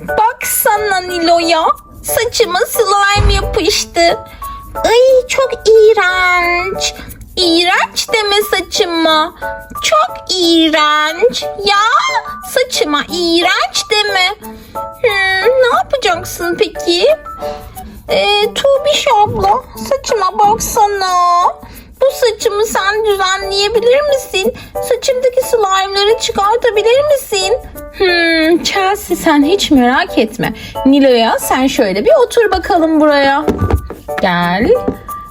Baksana Nilo'ya. Saçıma slime yapıştı. Ay çok iğrenç. İğrenç deme saçıma. Çok iğrenç. Ya saçıma iğrenç deme. Hmm, ne yapacaksın peki? Ee, Tuğbiş abla saçıma baksana. Bu saçımı sen düzenleyebilir misin? Saçımdaki slime'ları çıkartabilir misin? Hmm, Chelsea sen hiç merak etme. Nilo'ya sen şöyle bir otur bakalım buraya. Gel.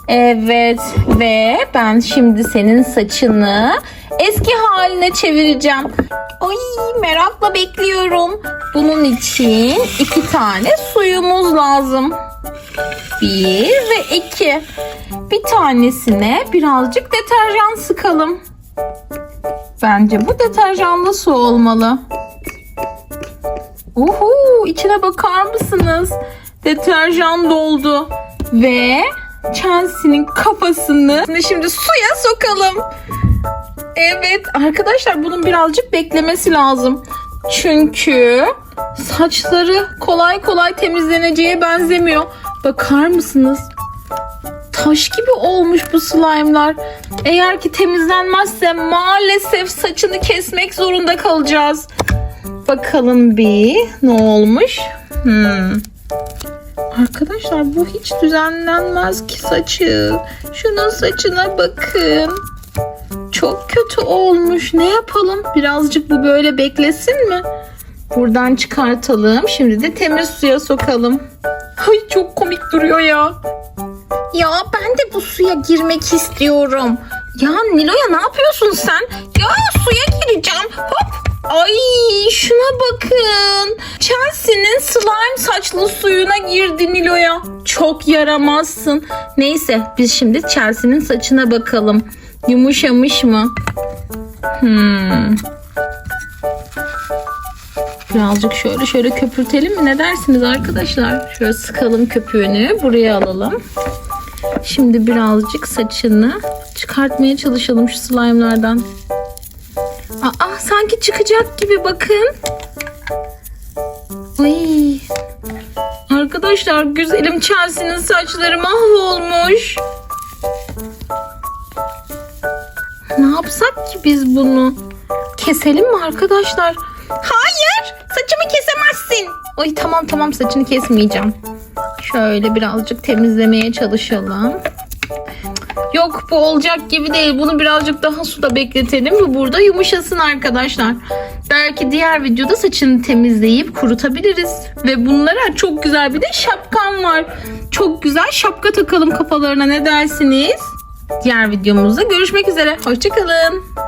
Evet ve ben şimdi senin saçını eski haline çevireceğim. Ay merakla bekliyorum. Bunun için iki tane suyumuz lazım. Bir ve iki. Bir tanesine birazcık deterjan sıkalım. Bence bu deterjanlı su olmalı. Uhu, içine bakar mısınız? Deterjan doldu. Ve Chelsea'nin kafasını şimdi suya sokalım. Evet arkadaşlar bunun birazcık beklemesi lazım. Çünkü saçları kolay kolay temizleneceğe benzemiyor. Bakar mısınız? Taş gibi olmuş bu slime'lar. Eğer ki temizlenmezse maalesef saçını kesmek zorunda kalacağız. Bakalım bir ne olmuş? Hmm. Arkadaşlar bu hiç düzenlenmez ki saçı. Şunun saçına bakın. Çok kötü olmuş. Ne yapalım? Birazcık bu böyle beklesin mi? Buradan çıkartalım. Şimdi de temiz suya sokalım. Ay çok komik duruyor ya. Ya ben de bu suya girmek istiyorum. Ya Nilo'ya ne yapıyorsun sen? Ya suya gireceğim. Hop. Ay şuna bakın. Chelsea'nin slime saçlı suyuna girdi Nilo'ya. Çok yaramazsın. Neyse biz şimdi Chelsea'nin saçına bakalım. Yumuşamış mı? Hmm. Birazcık şöyle şöyle köpürtelim mi? Ne dersiniz arkadaşlar? Şöyle sıkalım köpüğünü. Buraya alalım. Şimdi birazcık saçını çıkartmaya çalışalım şu slime'lardan. Aa sanki çıkacak gibi bakın. Ay. Arkadaşlar güzelim Chelsea'nin saçları mahvolmuş. Ne yapsak ki biz bunu? Keselim mi arkadaşlar? Hayır! Saçımı kesemezsin. Ay tamam tamam saçını kesmeyeceğim. Şöyle birazcık temizlemeye çalışalım. Yok bu olacak gibi değil. Bunu birazcık daha suda bekletelim ve burada yumuşasın arkadaşlar. Belki diğer videoda saçını temizleyip kurutabiliriz. Ve bunlara çok güzel bir de şapkam var. Çok güzel şapka takalım kafalarına ne dersiniz? Diğer videomuzda görüşmek üzere. Hoşçakalın.